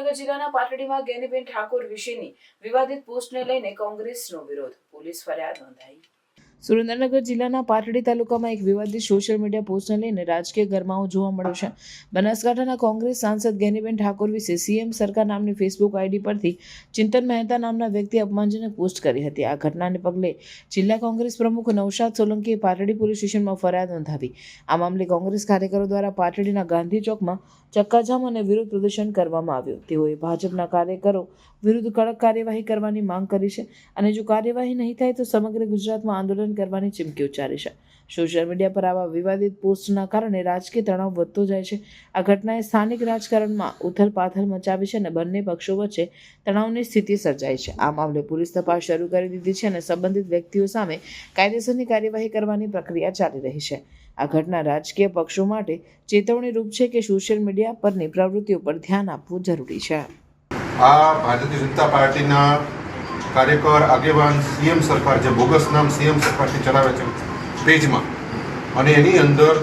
સુરેન્દ્રનગર જિલ્લાના પાટડીમાં ગેનીબેન ઠાકોર વિશેની વિવાદિત પોસ્ટને લઈને કોંગ્રેસનો વિરોધ. પોલીસ ફરિયાદ નોંધાઈ. સુરેન્દ્રનગર જિલ્લાના પાટડી તાલુકામાં એક વિવાદિત સોશિયલ મીડિયા પોસ્ટને લઈને રાજકીય ગરમાવો જોવા મળ્યો છે. બનાસકાંઠાના કોંગ્રેસ સાંસદ ગેનીબેન ઠાકોર વિશે સીએમ સરકાર નામની ફેસબુક આઈડી પરથી ચિંતન મહેતા નામના વ્યક્તિ અપમાનજનક પોસ્ટ કરી હતી. આ ઘટનાને પગલે જિલ્લા કોંગ્રેસ પ્રમુખ નવશાદ સોલંકીએ પાટડી પોલીસ સ્ટેશનમાં ફરિયાદ નોંધાવી. આ મામલે કોંગ્રેસ કાર્યકરો દ્વારા પાટડીના ગાંધી ચોકમાં ચક્કાજામ અને વિરોધ પ્રદર્શન કરવામાં આવ્યું. તેઓએ ભાજપના કાર્યકરો વિરુદ્ધ કડક કાર્યવાહી કરવાની માંગ કરી છે અને જો કાર્યવાહી નહીં થાય તો સમગ્ર ગુજરાતમાં આંદોલન કરવાની ચીમકી ઉચ્ચારી છે. સોશિયલ મીડિયા પર આવા વિવાદિત પોસ્ટના કારણે રાજકીય તણાવ વધતો જાય છે. આ ઘટનાએ સ્થાનિક રાજકારણમાં ઉથલપાથલ મચાવી છે અને બંને પક્ષો વચ્ચે તણાવની સ્થિતિ સર્જાઈ છે. આ મામલે પોલીસ તપાસ શરૂ કરી દીધી છે અને સંબંધિત વ્યક્તિઓ સામે કાયદેસરની કાર્યવાહી કરવાની પ્રક્રિયા ચાલી રહી છે. આ ઘટના રાજકીય પક્ષો માટે ચેતવણી રૂપ છે કે સોશિયલ મીડિયા પરની પ્રવૃત્તિઓ પર ધ્યાન આપવું જરૂરી છે. આ ભારતીય જનતા પાર્ટીના કાર્યકર, આગેવાન, સીએમ સરકાર, જે બોગસ નામ સીએમ સરકારથી ચલાવે છે પેજમાં અને એની અંદર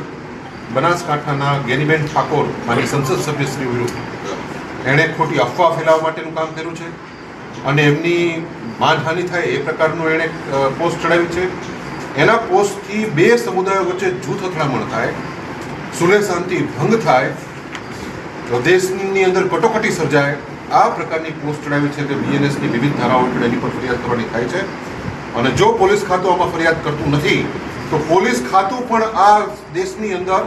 બનાસકાંઠાના ગેનીબેન ઠાકોર મારી સંસદ સભ્યશ્રી વિરુદ્ધ, એણે ખોટી અફવા ફેલાવવા માટેનું કામ કર્યું છે. અને એમની માનહાનિ થાય એ પ્રકારનું એણે પોસ્ટ ચડાવી છે. એના પોસ્ટથી બે સમુદાયો વચ્ચે જૂથ અથડામણ થાય સુલે શાંતિ ભંગ થાય દેશની અંદર કટોકટી સર્જાય આ પ્રકારની પોસ્ટ ચડાવી છે કે બીએનએસની વિવિધ ધારાઓ હેઠળ એની પર ફરિયાદ કરવાની થાય છે. અને જો પોલીસ ખાતું આમાં ફરિયાદ કરતું નથી, તો પોલીસ ખાતું પણ આ દેશની અંદર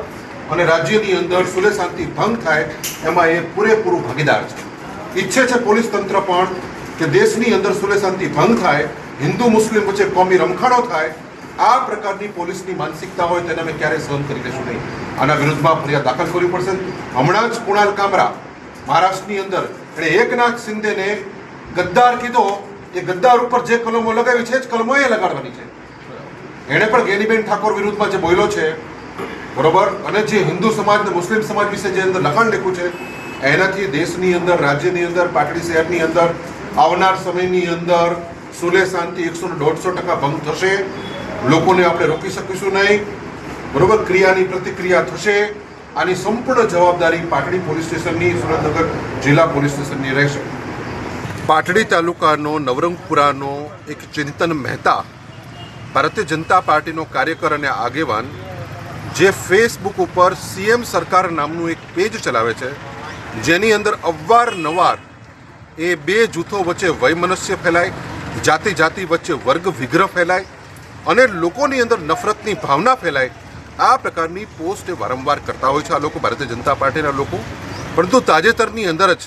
અને રાજ્યની અંદર સુલે શાંતિ ભંગ થાય, એમાં એ પૂરેપૂરું ભાગીદાર છે. ઈચ્છે છે પોલીસ તંત્ર પણ કે દેશની અંદર સુલે શાંતિ ભંગ થાય, હિન્દુ, મુસ્લિમ વચ્ચે કોમી રમખાણો થાય, આ પ્રકારની પોલીસની માનસિકતા હોય તેને અમે ક્યારેય સહન કરી લેશું નહીં. આના વિરુદ્ધમાં ફરિયાદ દાખલ કરવી પડશે. હમણાં જ કુણાલ કામરા મહારાષ્ટ્રની અંદર એણે એકનાથ શિંદેને ગદ્દાર કીધો એ ગદ્દાર ઉપર જે કલમો લગાવી છે જ કલમો એ લગાડવાની છે. એણે પણ ગેનીબેન ઠાકોર વિરુદ્ધમાં જે બોલ્યો છે, બરોબર? અને જે હિન્દુ સમાજ ને મુસ્લિમ સમાજ વિશે જે અંદર લખાણ લખ્યું છે, એનાથી દેશની અંદર, રાજ્યની અંદર, પાટડી શહેરની અંદર, આવનાર સમયની અંદર સુલે શાંતિ એકસો ને દોઢસો ટકા ભંગ થશે. લોકોને આપણે રોકી શકીશું નહીં. બરોબર? ક્રિયાની પ્રતિક્રિયા થશે. આની સંપૂર્ણ જવાબદારી પાટડી પોલીસ સ્ટેશનની, સુરેન્દ્રનગર જિલ્લા પોલીસ સ્ટેશનની રહેશે. પાટડી તાલુકાનો નવરંગપુરાનો એક ચિંતન મહેતા ભારતીય જનતા પાર્ટીનો કાર્યકર અને આગેવાન, જે ફેસબુક ઉપર સીએમ સરકાર નામનું એક પેજ ચલાવે છે, જેની અંદર અવારનવાર એ બે જૂથો વચ્ચે વયમનસ્ય ફેલાય જાતિ જાતિ વચ્ચે વર્ગ વિગ્રહ ફેલાય અને લોકોની અંદર નફરતની ભાવના ફેલાય આ પ્રકારની પોસ્ટ વારંવાર કરતા હોય છે આ લોકો, ભારતીય જનતા પાર્ટીના લોકો. પરંતુ તાજેતરની અંદર જ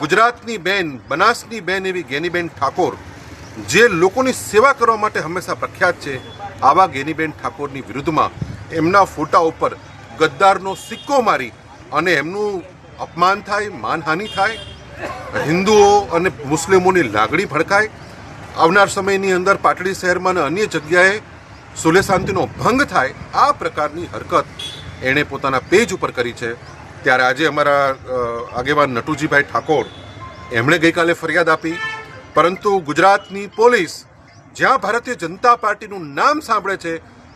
ગુજરાતની બેન, બનાસની બેન એવી ગેનીબેન ઠાકોર, જે લોકોની સેવા કરવા માટે હંમેશા પ્રખ્યાત છે, આવા ગેનીબેન ઠાકોરની વિરુદ્ધમાં એમના ફોટા ઉપર ગદ્દારનો સિક્કો મારી અને એમનું અપમાન થાય, માનહાનિ થાય, હિન્દુઓ અને મુસ્લિમોની લાગણી ભડકાય. આવનાર સમયની અંદર પાટડી શહેરમાં અને અન્ય જગ્યાએ સુલે શાંતિનો ભંગ થાય, આ પ્રકારની હરકત એણે પોતાના પેજ ઉપર કરી છે. ત્યારે આજે અમારા આગેવાન નટુજીભાઈ ઠાકોર એમણે ગઈકાલે ફરિયાદ આપી. પરંતુ ગુજરાતની પોલીસ જ્યાં ભારતીય જનતા પાર્ટીનું નામ સાંભળે છે,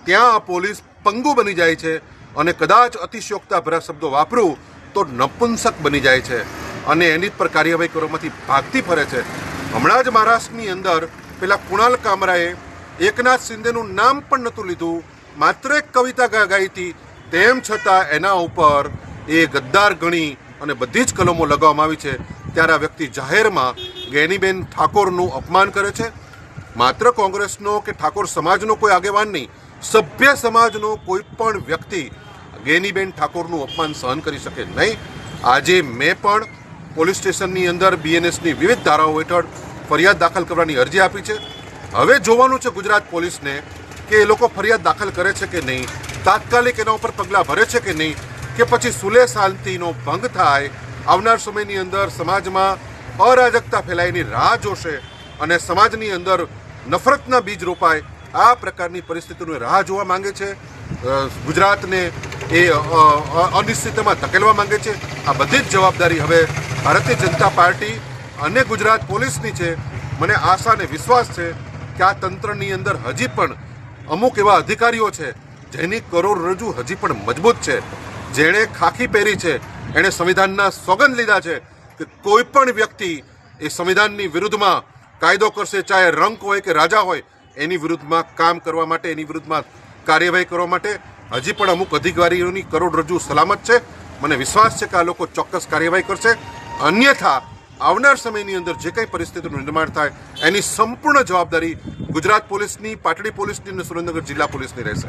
ત્યાં આ પોલીસ પંગુ બની જાય છે અને કદાચ અતિશયોક્તા ભરા શબ્દો વાપરું તો નપુંસક બની જાય છે અને એની જ પર કાર્યવાહી કરવામાંથી ભાગતી ફરે છે. હમણાં જ મહારાષ્ટ્રની અંદર પેલા કુણાલ કામરાએ એકનાથ શિંદેનું નામ પણ નહોતું લીધું. માત્ર એક કવિતા ગાઈ હતી. તેમ છતાં એના ઉપર એ ગદ્દાર ગણી અને બધી જ કલમો લગાવવામાં આવી છે. ત્યારે આ વ્યક્તિ જાહેરમાં ગેનીબેન ઠાકોરનું અપમાન કરે છે. માત્ર કોંગ્રેસનો કે ઠાકોર સમાજનો કોઈ આગેવાન નહીં, સભ્ય સમાજનો કોઈ પણ વ્યક્તિ ગેનીબેન ઠાકોરનું અપમાન સહન કરી શકે નહીં. આજે મેં પણ પોલીસ સ્ટેશનની અંદર બીએનએસની વિવિધ ધારાઓ હેઠળ ફરિયાદ દાખલ કરવાની અરજી આપી છે. હવે જોવાનું છે ગુજરાત પોલીસને કે એ લોકો ફરિયાદ દાખલ કરે છે કે નહીં તાત્કાલિક એના ઉપર પગલાં ભરે છે કે નહીં કે પછી સુલે શાંતિનો ભંગ થાય આવનાર સમયની અંદર સમાજમાં અરાજકતા ફેલાયની રાહ જોશે અને સમાજની અંદર નફરતના બીજ રોપાય આ પ્રકારની પરિસ્થિતિની રાહ જોવા માંગે છે. ગુજરાતને એ અ, અ, અનિશ્ચિતતામાં ધકેલવા માંગે છે. આ બધી જ જવાબદારી હવે ભારતીય જનતા પાર્ટી અને ગુજરાત પોલીસની છે. મને આશા અને વિશ્વાસ છે કે આ તંત્રની અંદર હજી પણ અમુક એવા અધિકારીઓ છે, જેની કરોડરજ્જુ હજી પણ મજબૂત છે. જેણે ખાખી પહેરી છે, એણે સંવિધાનના સોગંદ લીધા છે કે કોઈ પણ વ્યક્તિ એ સંવિધાનની વિરુદ્ધમાં કાયદો કરશે, ચાહે રંક હોય કે રાજા હોય, એની વિરુદ્ધમાં કામ કરવા માટે, એની વિરુદ્ધમાં કાર્યવાહી કરવા માટે હજી પણ અમુક અધિકારીઓની કરોડરજ્જુ સલામત છે. મને વિશ્વાસ છે કે આ લોકો ચોક્કસ કાર્યવાહી કરશે. અન્યથા આવનાર સમયની અંદર જે કંઈ પરિસ્થિતિનું નિર્માણ થાય, એની સંપૂર્ણ જવાબદારી ગુજરાત પોલીસની, પાટડી પોલીસની અને સુરેન્દ્રનગર જિલ્લા પોલીસની રહેશે.